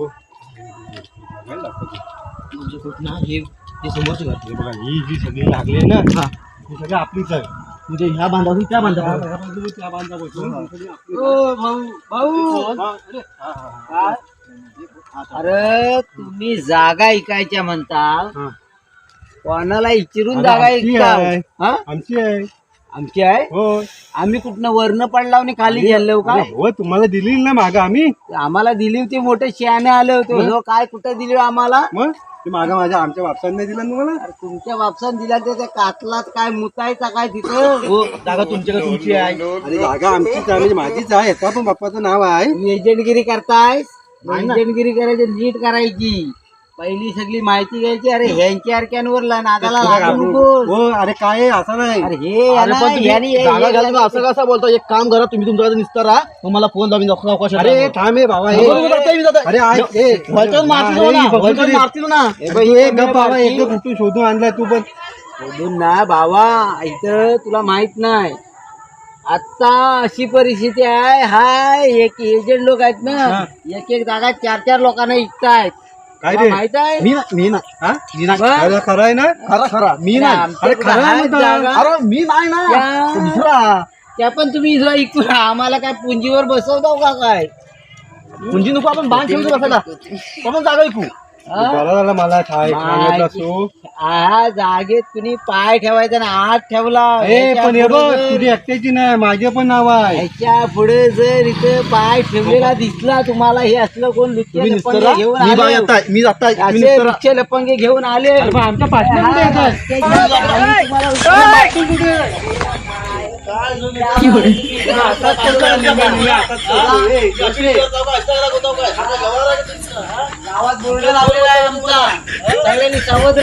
हो. बघायला दाखवतो. हे बघा ही जी सगळी लागली आहे ना ही. सगळी आपलीच आहे. म्हणजे ह्या त्या भाऊ. भाऊ. अरे, तुम्ही जागा ऐकायच्या म्हणता. हा. कोणाला विचारून अरे, जागा ऐकता? आमची आहे. आमची आहे. हो आम्ही कुठनं वरनं पडला आणि खाली गेलो काय अरे, हो तुम्हाला दिली ना माग आम्ही? आम्हाला दिली होती मोठे शहाणे आले होते. हो, काय कुठं दिली हो आम्हाला? मग? ते माग माझ्या आमच्या बापसाने नाही दिला ना तुम्हाला? अरे तुमच्या बापसान दिला तर त्या कातलात काय मुतायचा काय तिथं? हो जागा तुमच्याकडे तुमची आहे. अरे जागा आमचीच आहे म्हणजे माझीच आहे. याचा पण बाप्पाचं नाव आहे. तुम्ही एजंटगिरी करताय? एजंटगिरी करायची नीट करायची. पहिली सगळी माहिती घ्यायची अरे ह्यांच्या अरक्यांवर ला- नादाला लागू नकोस. हो अरे काय आहे? असं नाही अरे हे अरे याला- पण तुम्ही याने- हे- जागा हे- घ्यायला तुम्ही असं कसं बोलता एक काम करा तुम्ही तुमच्याकडे निसतारा मग मला फोन लावून दाखवा अवकाश अरे थांब हे बाबा हे. अरे ऐक, ए, व्हायचं मारतील अरे, ना बघू व्हायचं तरी. मारतील ना ए बाई, हे गप बाबा एक कुठून शोधून आणलाय तू पण शोधून ना बाबा इथं तुला माहीत नाही आता अशी परिस्थिती आहे हाय एक एजंट लोक आहेत ना एक एक जागा चार चार लोकांना विकतायत काय रे? माहीत आहे? मी ना मी ना हा? मी. खरं खरं आहे ना? खरा खरा. मी अरे नाही आमच्या अरे कुठं खरं आहे आहेत ना जागा? अरे मी नाही ना. तो दुसरा त्या पण तुम्ही इथं ऐकू आम्हाला काय पुंजीवर बसवताव का काय? म्हणजे नको आपण बांध ठेवतो बसायला. आपण जागा ऐकू हा? बरं झालं मला काय सांगितलं तू हा जागेत कुणी पाय ठेवायचा ना हात ठेवला. ए ह्याच्या पण हे बघ पुढे जर- तुझी एकट्याची नाही माझे पण नाव आहे. ह्याच्या पुढे जर इथे पाय ठेवलेला दिसला तुम्हाला हे असलं कोण लुच्चे तुम्ही लपंगे निसतारा घेऊन मी आले? जाता मी जाता मी असे निसतारा लुच्चे लपंगे घेऊन आले. अरे आमच्या येत आहे. गावात बोर्ड लावलेला आहे आमचा. सगळ्यांनी सावध